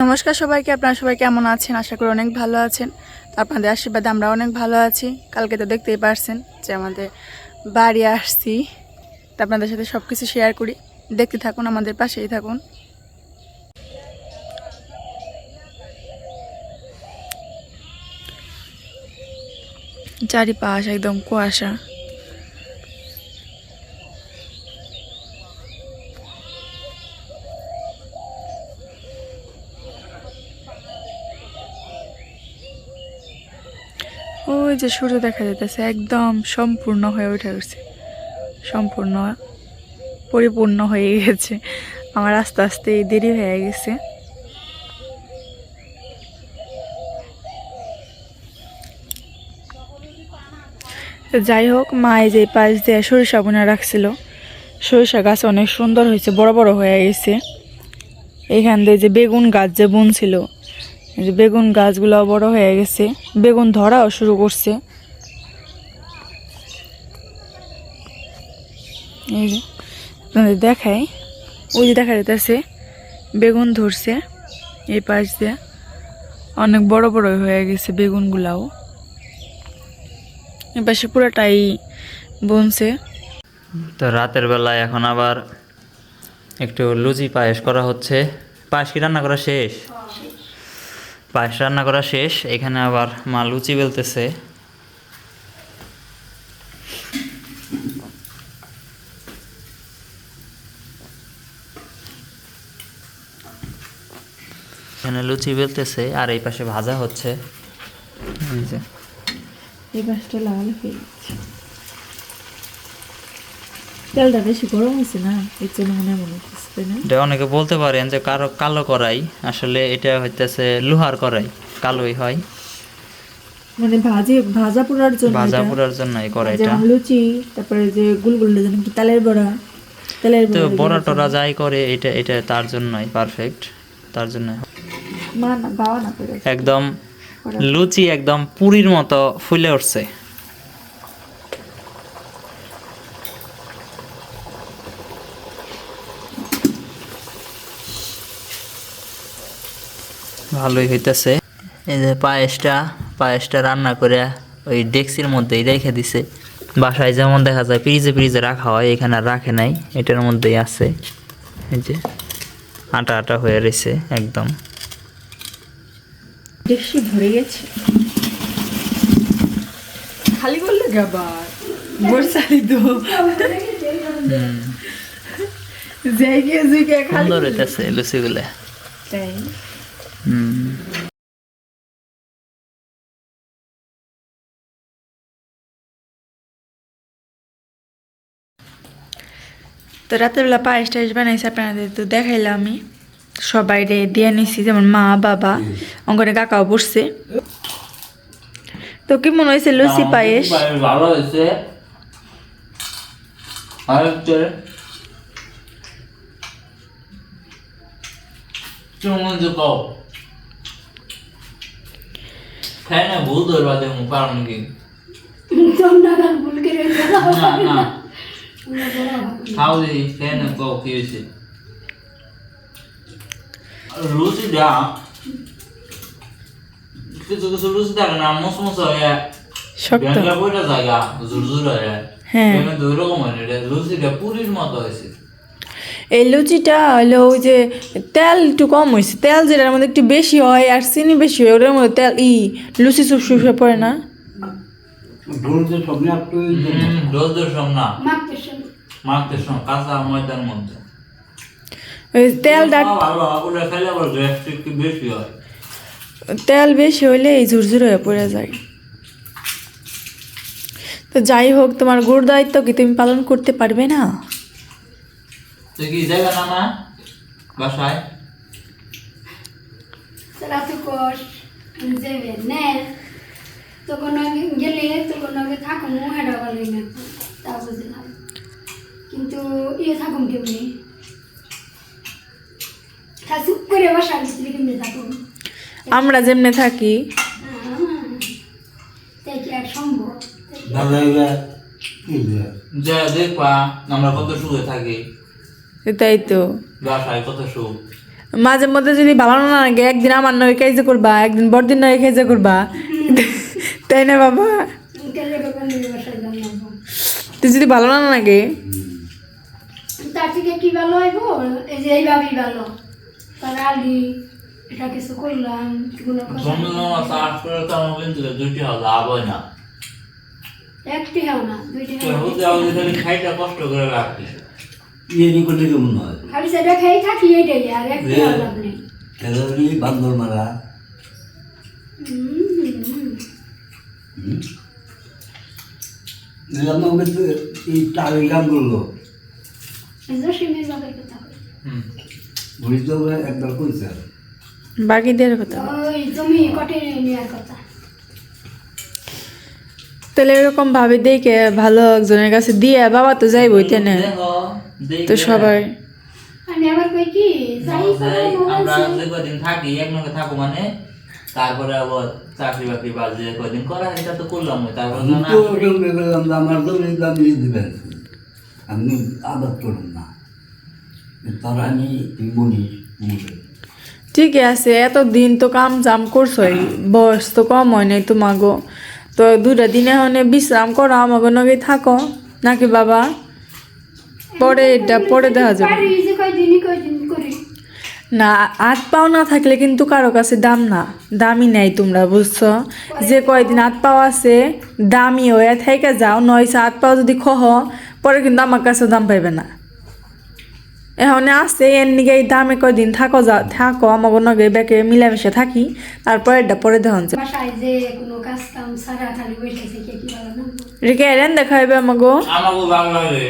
নমস্কার সবাইকে, আপনারা সবাই কেমন আছেন? আশা করি অনেক ভালো আছেন। তো আপনাদের আশীর্বাদে আমরা অনেক ভালো আছি। কালকে তো দেখতেই পারছেন যে আমাদের বাড়ি আসছি। তো আপনাদের সাথে সব কিছু শেয়ার করি। দেখতে থাকুন, আমাদের পাশেই থাকুন। চারিপাশ একদম কুয়াশা। ওই যে সূর্য দেখা যেতেছে একদম সম্পূর্ণ হয়ে উঠে গেছে। সম্পূর্ণ পরিপূর্ণ হয়ে গেছে। আমার আস্তে আস্তে দেরি হয়ে গেছে। যাই হোক, মা এই যে পাশ দিয়ে সরিষা বোনা রাখছিল। সরিষা গাছ অনেক সুন্দর হয়েছে, বড় বড় হয়ে গেছে। এইখান দিয়ে যে বেগুন গাছ যে বুনছিল বেগুন গাছগুলো বড় হয়ে গেছে। বেগুন ধরাও শুরু করছে। এই যে আপনাদের দেখাই। ওই যে দেখা যাইতেছে, বেগুন ধরছে এই পাশ দিয়ে। অনেক বড় বড় হয়ে গেছে বেগুনগুলাও। এই পাশে পুরোটাই বনছে। তো রাতের বেলায় এখন আবার একটু লুচি পায়েস করা হচ্ছে। পায়েস কি রান্না করা শেষ? পায়েস রান্না করা শেষ, এখানে আবার মা লুচি বেলতেছে। এখানে লুচি বেলতেছে, আর এই পাশে ভাজা হচ্ছে। এই পাশটা লাল হয়ে তেলটা বেশি গরম হয়েছে না এর জন্য মনে মনে না? এটা অনেকে বলতে পারেন যে কারও কালো করাই আসলে এটা হইতেছে লোহার করাই কালোই হয়। মানে ভাজি ভাজা পোড়ার জন্য ভাজা পোড়ার জন্য এই লুচি তারপরে যে কি তালের বড়া তালের তো বড়া টরা যাই করে এটা এটা তার জন্যই পারফেক্ট তার জন্য না বাবা না একদম লুচি একদম পুরীর মতো ফুলে উঠছে। ভালোই হইতেছে। এই যে পায়েসটা পায়েসটা রান্না করে ওই ডেক্সির মধ্যেই রেখে দিছে। বাসায় যেমন দেখা যায় ফ্রিজে ফ্রিজে রাখা হয় এখানে আর রাখে নাই এটার মধ্যেই আছে। এই যে আটা আটা হয়ে রয়েছে একদম। বেশি ভরে গেছে। খালি করলে গাবার বর্ষালি তো যাই গিয়ে যাই গিয়ে খালি সুন্দর হইতেছে লুচিগুলো। তাই। হুম তো রাতেরবেলা পায়েস টায়েস বানাইছি আপনাদের তো দেখাইলাম আমি। সবাই রে দিয়ে নিছি যেমন মা বাবা অঙ্গনে কাকাও বসছে। তো কি মনে হয়েছে লুচি পায়েস? ভালো হয়েছে। আর যে কও খাই না কিছু কিছু থাকে মস মস হয়ে ব্যাংলা বইটা জায়গা জুরজুর হয়ে হ্যাঁ। এখানে দুই রকম হয় পুরীর মতো হয়েছে। এই লুচিটা হলো ওই যে তেল একটু কম হয়েছে তেল যেটার মধ্যে একটু বেশি হয় আর চিনি বেশি হয় ওটার মধ্যে তেল ই লুচি চুপ চুপে পড়ে না? তেলটা তেল বেশি হইলে এই ঝুরঝুর হয়ে পড়ে যায়। তো যাই হোক তোমার গুরু দায়িত্ব কি তুমি পালন করতে পারবে না? তুই কি যাবে না? মা বাসায় রাতে কষ যাবে নে। তখন আগে গেলে তখন আগে থাকুম হেডা বলে না। তা বুঝলাম। কিন্তু ইয়ে থাকুম কেমনি? তা চুপ করে বসা ভিতরে কেমনি থাকুম আমরা যেমনে থাকি। তাই কি আর সম্ভব? দাদা যে দেখবা আমরা কত সুখে থাকি। তাই তো। মাঝে মধ্যে যদি ভালো না লাগে একদিন আমার নয় কাজে করবা একদিন বড়দিন নয় কাজে করবা। তাই না বাবা? তুই যদি ভালো না লাগে। তার থেকে কি ভালো হইব? এই যে এইভাবেই ভালো। তার আলি এটা কিছু করলাম কোনো কথা জন্মদিন চাষ করে কিন্তু দুইটি লাভ হয় না। একটি হও না দুইটি খাইটা কষ্ট করে রাখি ইয়ে নি করলে কেমন হয়? খালি সেটা খেয়ে থাকি এইটাই আর একটি লাভ নেই। খেলোয়াড়ি বান্দর মারা। হুম, হুম। হুম? এই টাকা কাম করল। বুঝতে হবে একবার কইছে। বাকি দেওয়ার কথা? ওই জমি কটে নেওয়ার কথা। তাহলে এরকম ভাবে দেখে ভালো একজনের কাছে দিয়ে বাবা তো যাইবই তেনে দেখো, দেখে তো সবাই আমরা যে কদিন থাকি এক নকে থাকো মানে? তারপরে আবার চাকরি বাকরি বাজে কদিন করা এটা তো করলাম তারপর আমি না তো সঙ্গে গেলাম যে আমার জমি দামি দিবেন আমি আবাদ করুন না। তারা আমি ঠিকই আছে এত দিন তো কাম জাম করছোই বয়স তো কম হয় নাই তোমাগো। তো দুটা দিনে হনে বিশ্রাম করো আমাকে নগে থাকো। নাকি বাবা? পরে এটা পরে দেখা যাবে। না হাত পাও না থাকলে কিন্তু কারও কাছে দাম না। দামি নেই তোমরা বুঝছ? যে কয়দিন হাত পাও আছে দামি হয়ে থেকে যাও নয়সা হাত পাও যদি খহ পরে কিন্তু আমার কাছে দাম পাইবে না। এখন আছে এর নিগে এই দামে কয়দিন থাকো যা থাকো আমাকে নগে বেকে মিলামিশে থাকি তারপর এটা পরে দেখুন রেখে এরেন দেখাইবে আমাকে আমাকে ভালো লাগে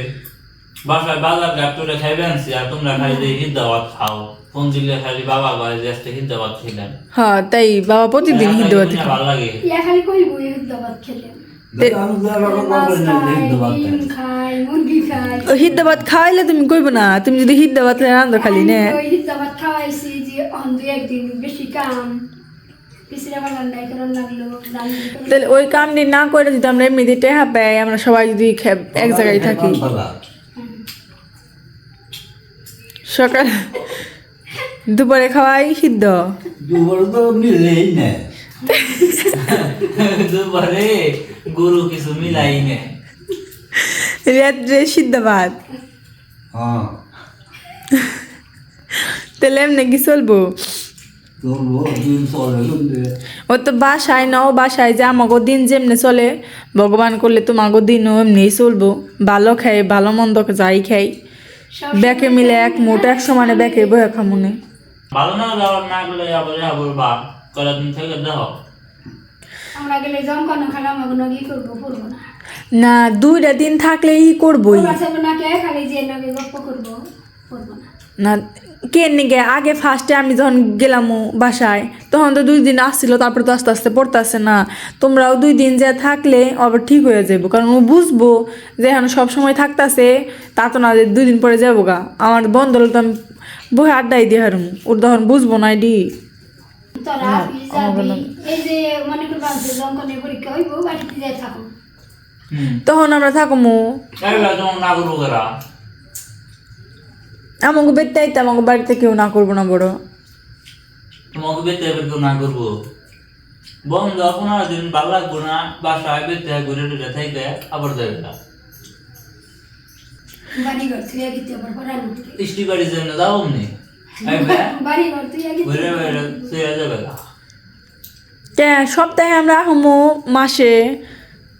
বাসায় বাজার ঘাট করে খাইবে আনছি আর তোমরা খালি যে হিদাবাদ খাও। ফোন দিলে খালি বাবা গায়ে যে আজকে হিদাবাদ খেলেন? হ্যাঁ তাই বাবা প্রতিদিন ভালো লাগে। ইয়া খালি কইব ইহুদাবাদ খেলে? আমি তো আর রকম মাছ করবেন না খাই হিন্দুবাদ ডিম খাই মুরগি হিদ্দাবাদ খাওয়াইলে তুমি কইব না তুমি যদি হিদ্দাবাদ রান্ধো খালি নে। আমি খাওয়াইছি যে একদিন বেশি কাম। তাহলে ওই কামটি না করে যদি আমরা এমনিতে টেহা পাই আমরা সবাই যদি এক জায়গায় থাকি। সকাল দুপুরে খাওয়াই সিদ্ধ। দুবার তো মিলেই না। দুবারে গরু কিছু মিলাই নে। রাত্রে সিদ্ধ ভাত। হ্যাঁ। তাহলে এমনি কি চলবো? ও তো বাসায় নাও বাসায় যে আমাগো দিন যেমনি চলে ভগবান করলে তোমাগো দিনও এমনিই চলবো। ভালো খাই ভালো মন্দ যাই খাই। ব্যাকে মিলে এক মোট এক সমানে ব্যাকে বয়ে খামুনে। ভালো না যাওয়ার না গেলে আবার আবার বা কয়েকদিন থেকে দেখো। আমরা গেলে জমকানো খালা আমাকে কি করব করব না। না দুইটা দিন থাকলেই করবই। না কে খালি যে গপ্প করব করব না। না কে নিগে? আগে ফার্স্টে আমি যখন গেলাম বাসায় তখন তো দুই দিন আসছিল তারপরে তো আস্তে আস্তে পড়তেছে না। তোমরাও দুই দিন যে থাকলে আবার ঠিক হয়ে যাব কারণ ও বুঝব যে এখন সব সময় থাকতাছে তা তো না যে দুই দিন পরে যাব গা। আমার বন্ধ হলে তো আমি বহে আড্ডাই দিয়ে হারুম ওর তখন বুঝব না ডি তোরা যাবি এই আমাকে বেরতে আইতে আমাকে বাড়িতে কেউ না করব না বড়। তোমাকে বেতে হবে কেউ না করব। বন্ধ পনেরো দিন ভালো লাগবো না বাসায় ঘুরে টুরে থেকে আবার যাবে না বাড়ি যাও অমনি। না। কে সপ্তাহে আমরা হমো মাসে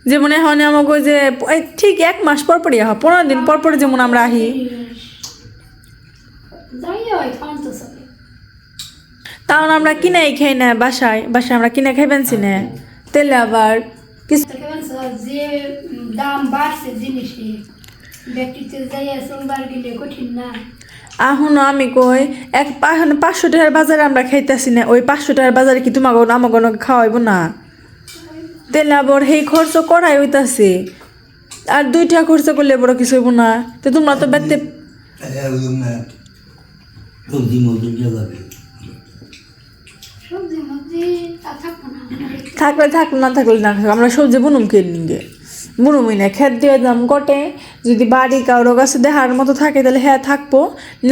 যেমন এখন আমাকে যে ঠিক এক মাস পর পরই আহ পনেরো দিন পর পর যেমন আমরা আহি। হয় তখন আমরা কিনাই খাই না বাসায় বাসায় আমরা কিনে খাইবেনছি না। তেলে আবার কিছু তো যে দাম বাড়ছে জিনিসের ব্যক্তিতে যাই সোমবার গেলে কঠিন না। এখনও আমি কই এক পাঁচশো টাকার বাজারে আমরা খাইতেছি না ওই পাঁচশো টাকার বাজারে কি তোমাকে আমাকে খাওয়াইব না? তেলে আবার সেই খরচ করাই হইতাছে আর দুইটা খরচ করলে বড় কিছু হইব না। তো তোমরা তো বেতে সবজি যাবে থাকলে থাকলে না থাকলে না থাকলে আমরা সবজি বুনুম কে নিগে। বুনুমই না খেত দিয়ে দাম কটে যদি বাড়ি কারও কাছে দেখার মতো থাকে তাহলে হ্যাঁ থাকব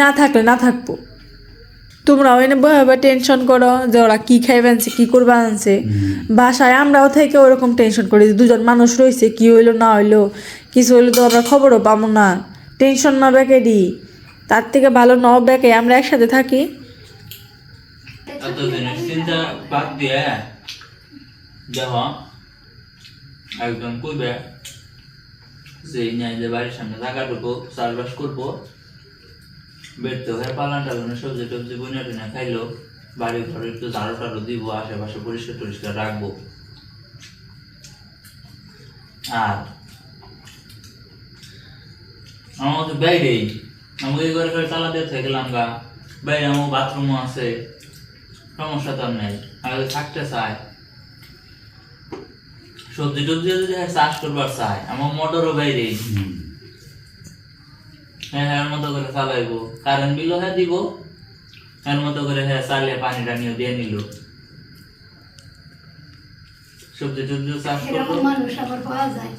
না থাকলে না থাকব। তোমরাও এনে বয়ে টেনশন করো যে ওরা কী খাইবে আনছে কী করবে আনছে। বাসায় আমরাও থেকে ওরকম টেনশন করি যে দুজন মানুষ রয়েছে কি হইল না হইল কিছু হইল তো আমরা খবরও পাবো না। টেনশন না ব্যাকে দি তার থেকে ভালো ন ব্যাকে আমরা একসাথে থাকি। কইবে যে যে বাড়ির সামনে ঢুকো চাষবাস করব সবজি টবজি খাইলো ঘরে একটু দিব, আশেপাশে পরিষ্কার টরিষ্কার রাখব। আর আমার তো বাইরেই আমাকে এই ঘরে ঘরে তালা দিয়ে থেকে গেলাম গা। বাইরে আমার বাথরুমও আছে। সমস্যা তো নেই। আগে থাকতে চাই সবজি টবজি যদি হ্যাঁ চাষ করবার চাই আমার মোটরও বাইরেই হ্যাঁ হ্যাঁ মতো করে চালাইবো। কারেন্ট বিলও হ্যাঁ দিব। এর মতো করে হ্যাঁ চালিয়ে পানি টানিও দিয়ে নিল। সবজি টবজি চাষ করব। মানুষ আবার পাওয়া যায়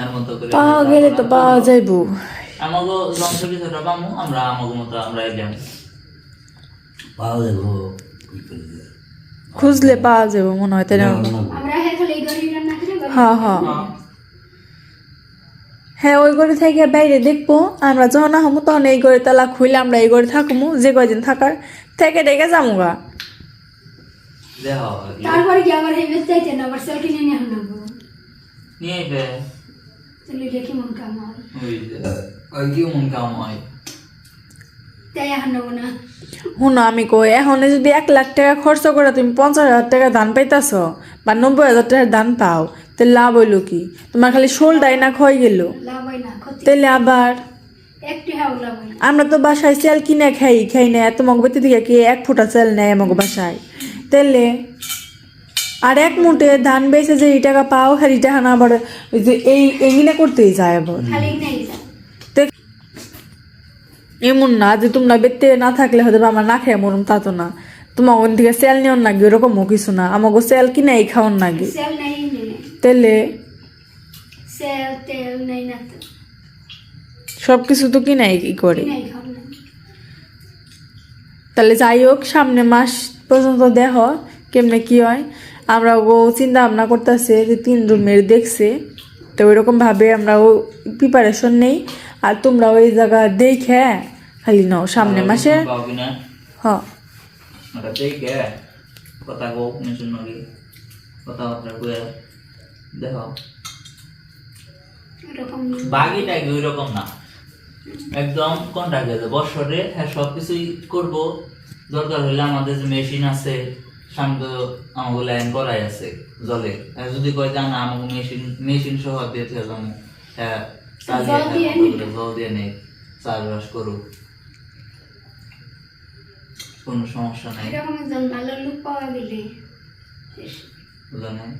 এর মতো করে পাওয়া গেলে তো পাওয়া যাইবো। আমাগো যন্ত্র কিছুটা পামু আমরা আমাগো মতো আমরা পাওয়া যাব খুঁজলে পাওয়া যাব মনে হয় তাই না আমরা হ্যাঁ খালি এই ঘরে রান্না করে হ্যাঁ হ্যাঁ। হ্যাঁ ওই ঘরে থেকে বাইরে দেখব আমরা যখন আহমু তখন এই ঘরে তালা খুইলে আমরা এই ঘরে থাকব যে কয়দিন থাকার থেকে ডেকে যামুগা। দেহ তারপরে কি আবার এই বেশ চাইতেন আবার সেল নিয়ে আনব নিয়ে আইবে। তাহলে দেখি কামাল ওই যে ওই কি মন কাম হয় তাই আনব না। শুনো আমি কই এখন যদি এক লাখ টাকা খরচ করে তুমি পঞ্চাশ হাজার টাকা ধান পাইতাছ বা নব্বই হাজার টাকার ধান পাও তাহলে লাভ হইল কি? তোমার খালি শোলটাই না ক্ষয় গেল। লাভ হয় না ক্ষতি তাহলে আবার? একটু লাভ না। আমরা তো বাসায় চাল কিনে খাই খাই না এত মগবাতি থেকে কি এক ফুটা চাল নেয় আমাকে বাসায়? তাহলে আর এক মুঠে ধান বেচে যে এই টাকা পাও খালি টাকা না আবার ওই যে এই এগিনে করতেই যায় আবার। এমন না যে তোমরা বেতে না থাকলে হয়তো আমার না খেয়ে মরম তা তো না। তোমার ওখান থেকে সেল নিয়ন নাকি ওরকমও কিছু না। আমাকে সেল কিনে এই খাওয়ার নাকি? তেল? সব কিছু তো। কিনাই কি করে? তাহলে যাই হোক সামনে মাস পর্যন্ত দেহ কেমনে কি হয়। আমরা ও চিন্তা ভাবনা করতেছে যে তিন রুমের দেখছে। তো ওইরকম ভাবে আমরা ও প্রিপারেশন নেই। আর তোমরা ওই জায়গা দেখে খালি নাও সামনে মাসে। হ। ওটা দেখে কথা কথাবার্তা দেখ। বাকিটা কি ওই রকম না? একদম কন্ট্রাক্ট বছরে হ্যাঁ সব কিছুই করব। দরকার হলে আমাদের যে মেশিন আছে সামনে তো আমাকে লাইন করাই আছে জলে। যদি কয় যে না আমাকে মেশিন মেশিন সহ দিয়ে হ্যাঁ জল দিয়ে মতো করে জল দিয়ে নেই চাষবাস করুক। কোনো সমস্যা নাই। এরকম একজন ভালো লোক পাওয়া গেলে। বুঝলেন